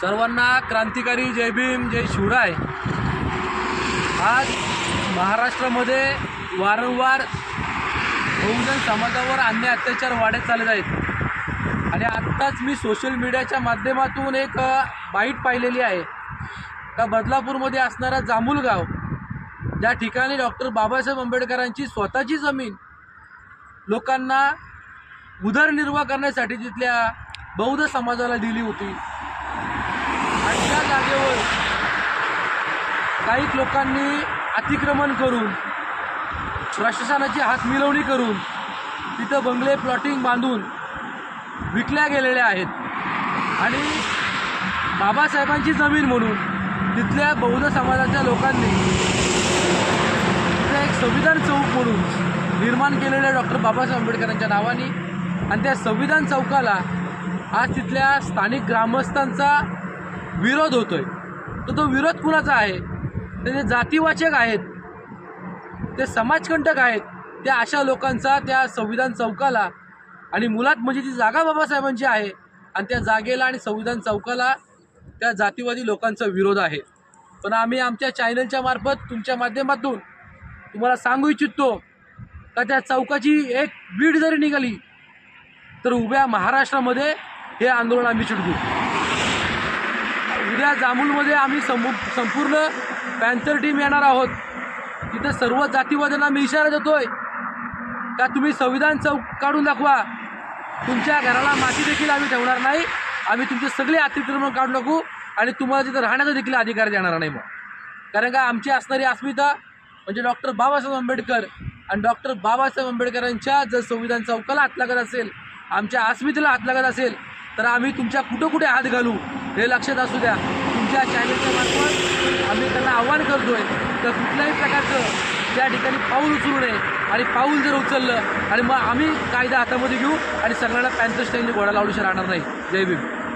सर्वांना क्रांतिकारी जय भीम जय शिवराय. आज महाराष्ट्रामध्ये वारंवार बहुजन समाजावर अन्य अत्याचार वाढत चालत आहेत. आणि आत्ताच मी सोशल मीडियाच्या माध्यमातून एक बाईट पाहिलेली आहे. का बदलापूरमध्ये असणारा जांभूलगाव ज्या ठिकाणी डॉक्टर बाबासाहेब आंबेडकरांची स्वतःची जमीन लोकांना उदरनिर्वाह करण्यासाठी तिथल्या बौद्ध समाजाला दिली होती. आणि त्या जागेवर काही लोकांनी अतिक्रमण करून प्रशासनाची हातमिळवणी करून तिथं बंगले प्लॉटिंग बांधून विकल्या गेलेल्या आहेत. आणि बाबासाहेबांची जमीन म्हणून तिथल्या बौद्ध समाजाच्या लोकांनी तिथं एक संविधान चौक म्हणून निर्माण केलेल्या डॉक्टर बाबासाहेब आंबेडकरांच्या नावाने. आणि त्या संविधान चौकाला आज तिथल्या स्थानिक ग्रामस्थांचा विरोध होतोय. तर तो विरोध कुणाचा आहे? तर ते जातीवाचक आहेत ते समाजकंटक आहेत त्या अशा लोकांचा त्या संविधान चौकाला आणि मुलात म्हणजे ती जागा बाबासाहेबांची आहे आणि त्या जागेला आणि संविधान चौकाला त्या जातीवादी लोकांचा विरोध आहे. पण आम्ही आमच्या चॅनलच्या मार्फत तुमच्या माध्यमातून तुम्हाला सांगू इच्छितो का त्या चौकाची एक बीड जरी निघाली तर उभ्या महाराष्ट्रामध्ये हे आंदोलन आम्ही चिडकू उद्या जांभूलमध्ये आम्ही संपू संपूर्ण पॅन्थर टीम येणार आहोत. तिथं सर्व जातीवाद्यांना मी इशारा देतोय का तुम्ही संविधान चौक काढून दाखवा. तुमच्या घराला माती देखील आम्ही ठेवणार नाही. आम्ही तुमचे सगळे अतिक्रमण काढू नको आणि तुम्हाला तिथं राहण्याचा देखील अधिकार देणार नाही मग. कारण का आमची असणारी अस्मिता म्हणजे डॉक्टर बाबासाहेब आंबेडकर आणि डॉक्टर बाबासाहेब आंबेडकरांच्या जर संविधान चौकाला हात लागत असेल आमच्या अस्मितेला हात लागत असेल तर आम्ही तुमच्या कुठं कुठे हात घालू? हे लक्षात असू द्या तुमच्या चॅनलच्या मार्फत आम्ही त्यांना आव्हान करतोय तर कुठल्याही प्रकारचं त्या ठिकाणी पाऊल उचलू नये आणि पाऊल जर उचललं आणि मग आम्ही कायदा हातामध्ये घेऊ आणि सगळ्यांना पॅन्थर स्टाईलने घोडा लावू राहणार नाही. जय भीम.